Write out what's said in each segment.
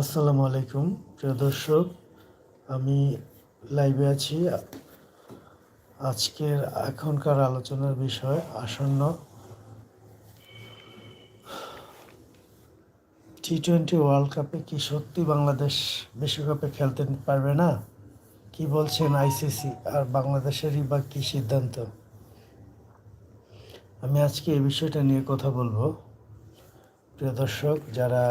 আসসালামু আলাইকুম, প্রিয় দর্শক। আমি লাইভে আছি। আজকের এখনকার আলোচনার বিষয় আসন্ন টি টোয়েন্টি ওয়ার্ল্ড কাপে কি সত্যি বাংলাদেশ বিশ্বকাপে খেলতে পারবে না? কি বলছেন আইসিসি আর বাংলাদেশেরই বা কী সিদ্ধান্ত? আমি আজকে এই বিষয়টা নিয়ে কথা বলব। প্রিয় দর্শক, যারা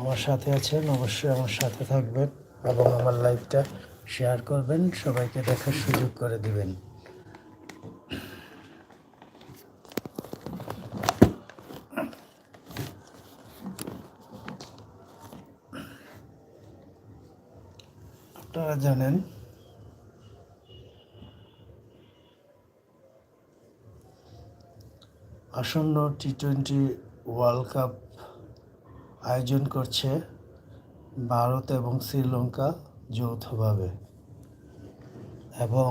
আমার সাথে আছেন, অবশ্যই আমার সাথে থাকবেন এবং আমার লাইভটা শেয়ার করবেন, সবাইকে দেখার সুযোগ করে দিবেন। আপনারা জানেন, আসন্ন টি টোয়েন্টি ওয়ার্ল্ড কাপ আয়োজন করছে ভারত এবং শ্রীলঙ্কা যৌথভাবে। এবং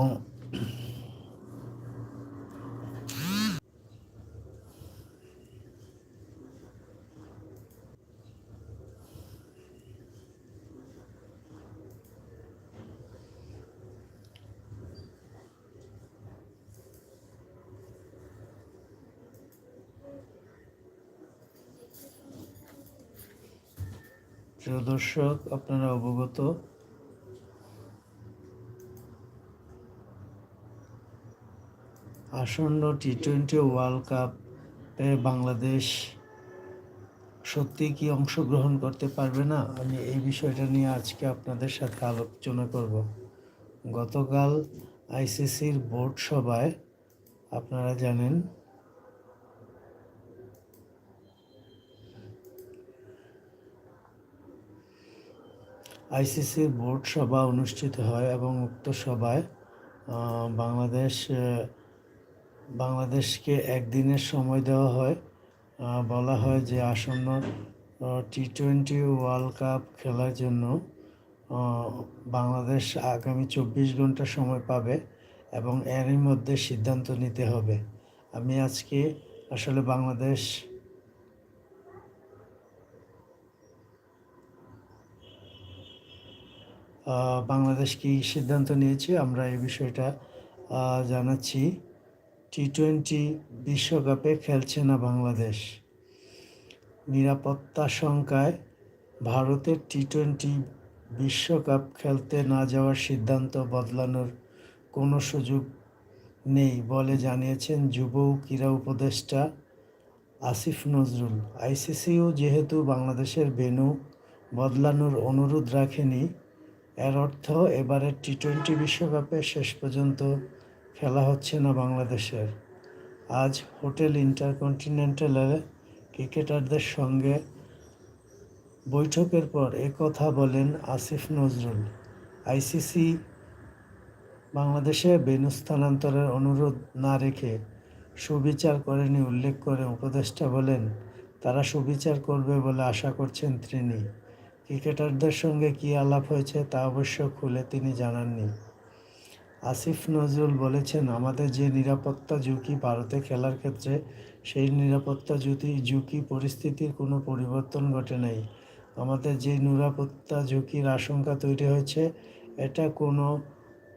প্রিয় দর্শক, আপনারা অবগত। আসন্ন টি টোয়েন্টি ওয়ার্ল্ড কাপে বাংলাদেশ সত্যি কি অংশগ্রহণ করতে পারবে না? আমি এই বিষয়টা নিয়ে আজকে আপনাদের সাথে আলোচনা করব। গতকাল আইসিসির বোর্ড সভায় আপনারা জানেন আইসিসির বোর্ড সভা অনুষ্ঠিত হয় এবং উক্ত সভায় বাংলাদেশ বাংলাদেশকে একদিনের সময় দেওয়া হয়। বলা হয় যে আসন্ন টি টোয়েন্টি ওয়ার্ল্ড কাপ খেলার জন্য বাংলাদেশ আগামী চব্বিশ ঘণ্টা সময় পাবে এবং এরই মধ্যে সিদ্ধান্ত নিতে হবে। আমি আজকে আসলে বাংলাদেশ বাংলাদেশ কি সিদ্ধান্ত নিয়েছে? আমরা এই বিষয়টা জানাচ্ছি। টি টোয়েন্টি বিশ্বকাপে খেলছে না বাংলাদেশ। নিরাপত্তা শঙ্কায় ভারতের টি টোয়েন্টি বিশ্বকাপ খেলতে না যাওয়ার সিদ্ধান্ত বদলানোর কোনো সুযোগ নেই বলে জানিয়েছেন যুব ক্রীড়া উপদেষ্টা আসিফ নজরুল। আইসিসিও যেহেতু বাংলাদেশের বেনু বদলানোর অনুরোধ রাখেনি এর অর্থ এবারের টি টোয়েন্টি বিশ্বকাপে শেষ পর্যন্ত খেলা হচ্ছে না বাংলাদেশের। আজ হোটেল ইন্টারকন্টিনেন্টালে ক্রিকেটারদের সঙ্গে বৈঠকের পর কথা বলেন আসিফ নজরুল। আইসিসি বাংলাদেশে বেনু স্থানান্তরের অনুরোধ না রেখে সুবিচার করেনি উল্লেখ করে উপদেষ্টা বলেন, তারা সুবিচার করবে বলে আশা করছেন তিনি। ক্রিকেটারদের সঙ্গে কী আলাপ হয়েছে তা অবশ্য খুলে তিনি জানাননি। আসিফ নজরুল বলেছেন, আমাদের যে নিরাপত্তা ঝুঁকি ভারতে খেলার ক্ষেত্রে, সেই নিরাপত্তা ঝুঁকি ঝুঁকি পরিস্থিতির কোনো পরিবর্তন ঘটে নাই। আমাদের যে নিরাপত্তা ঝুঁকির আশঙ্কা তৈরি হয়েছে, এটা কোনো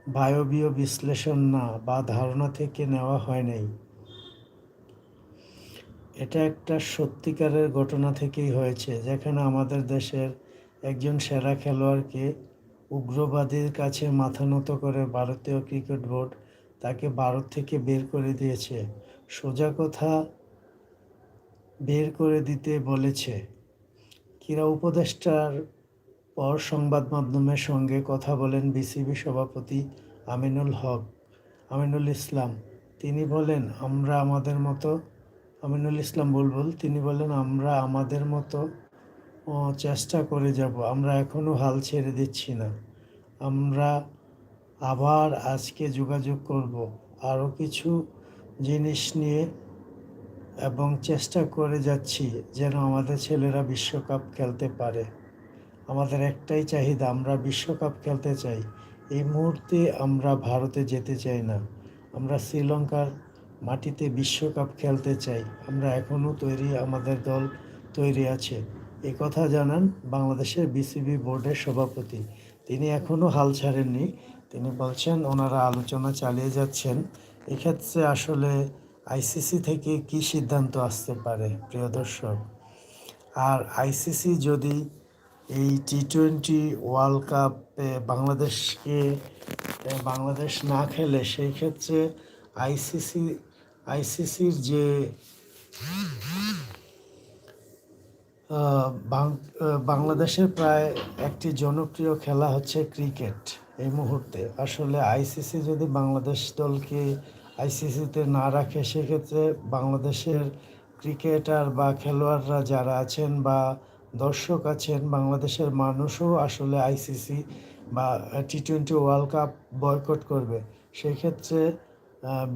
বায়বীয় বিশ্লেষণ না বা ধারণা থেকে নেওয়া হয় নাই। এটা একটা সত্যিকারের ঘটনা থেকেই হয়েছে, যেখানে আমাদের দেশের একজন সেরা খেলোয়াড়কে উগ্রবাদীর কাছে মাথা নত করে ভারতীয় ক্রিকেট বোর্ড তাকে ভারত থেকে বের করে দিয়েছে। সোজা কথা বের করে দিতে বলেছে। ক্রীড়া উপদেষ্টার পর সংবাদ মাধ্যমের সঙ্গে কথা বলেন বিসিবি সভাপতি আমিনুল হক। আমিনুল ইসলাম, তিনি বলেন, আমরা আমাদের মতো আমিনুল ইসলাম বুলবুল, তিনি বলেন, আমরা আমাদের মতো চেষ্টা করে যাব। আমরা এখনও হাল ছেড়ে দিচ্ছি না। আমরা আবার আজকে যোগাযোগ করব। আরও কিছু জিনিস নিয়ে এবং চেষ্টা করে যাচ্ছি যেন আমাদের ছেলেরা বিশ্বকাপ খেলতে পারে। আমাদের একটাই চাহিদা, আমরা বিশ্বকাপ খেলতে চাই। এই মুহূর্তে আমরা ভারতে যেতে চাই না। আমরা শ্রীলঙ্কার মাটিতে বিশ্বকাপ খেলতে চাই। আমরা এখনও তৈরি, আমাদের দল তৈরি আছে। কথা জানান বাংলাদেশের বিসিবি বোর্ডের সভাপতি। তিনি এখনও হাল ছাড়েননি। তিনি বলছেন, ওনারা আলোচনা চালিয়ে যাচ্ছেন। এক্ষেত্রে আসলে আইসিসি থেকে কি সিদ্ধান্ত আসতে পারে, প্রিয় দর্শক? আর আইসিসি যদি এই টি টোয়েন্টি ওয়ার্ল্ড কাপে বাংলাদেশকে বাংলাদেশ না খেলে, সেই ক্ষেত্রে আইসিসি, আইসিসির যে বাংলাদেশের প্রায় একটি জনপ্রিয় খেলা হচ্ছে ক্রিকেট এই মুহূর্তে। আসলে আইসিসি যদি বাংলাদেশ দলকে আইসিসিতে না রাখে, সেক্ষেত্রে বাংলাদেশের ক্রিকেটার বা খেলোয়াড়রা যারা আছেন বা দর্শক আছেন, বাংলাদেশের মানুষও আসলে আইসিসি বা T twenty World Cup boycott করবে। সেই ক্ষেত্রে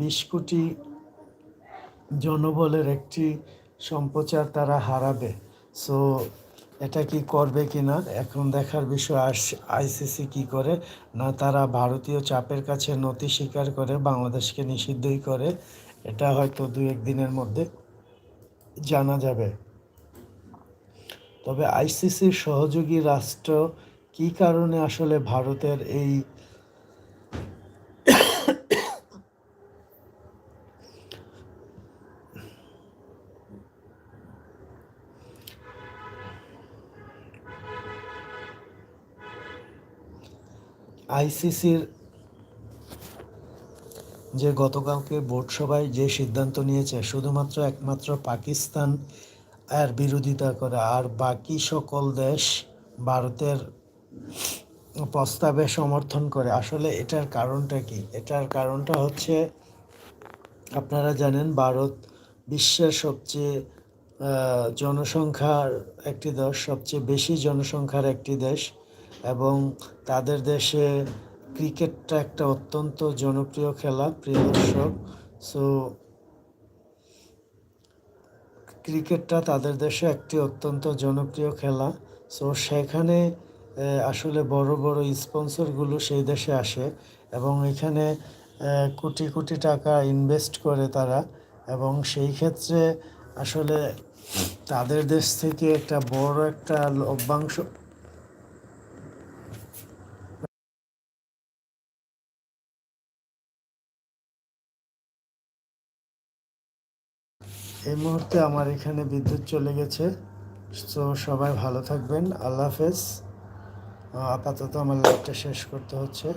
বিশ কোটি জনবলের একটি সম্প্রচার তারা হারাবে। সো এটা কি করবে কি না এখন দেখার বিষয় আইসিসি কি করে? না, তারা ভারতীয় চাপের কাছে নতি স্বীকার করে, বাংলাদেশকে নিষিদ্ধই করে। এটা হয়তো দু একদিনের মধ্যে জানা যাবে। তবে আইসিসির সহযোগী রাষ্ট্র কি কারণে আসলে ভারতের এই আইসিসির যে গতকালকে বোর্ড সভায় যে সিদ্ধান্ত নিয়েছে, শুধুমাত্র একমাত্র পাকিস্তান এর বিরোধিতা করে, আর বাকি সকল দেশ ভারতের প্রস্তাবে সমর্থন করে। আসলে এটার কারণটা কি? এটার কারণটা হচ্ছে, আপনারা জানেন, ভারত বিশ্বের সবচেয়ে জনসংখ্যার একটি দেশ, সবচেয়ে বেশি জনসংখ্যার একটি দেশ। এবং তাদের দেশে ক্রিকেটটা একটা অত্যন্ত জনপ্রিয় খেলা, প্রিয় দর্শক। সো ক্রিকেটটা তাদের দেশে একটি অত্যন্ত জনপ্রিয় খেলা। সো সেখানে আসলে বড় বড় স্পন্সরগুলো সেই দেশে আসে এবং এখানে কোটি কোটি টাকা ইনভেস্ট করে তারা এবং সেই ক্ষেত্রে আসলে তাদের দেশ থেকে একটা বড় একটা লভ্যাংশ এই মুহূর্তে আমার এখানে বিদ্যুৎ চলে গেছে। তো সবাই ভালো থাকবেন। আল্লাহ হাফেজ। আপাতত আমার লাইভটা শেষ করতে হচ্ছে।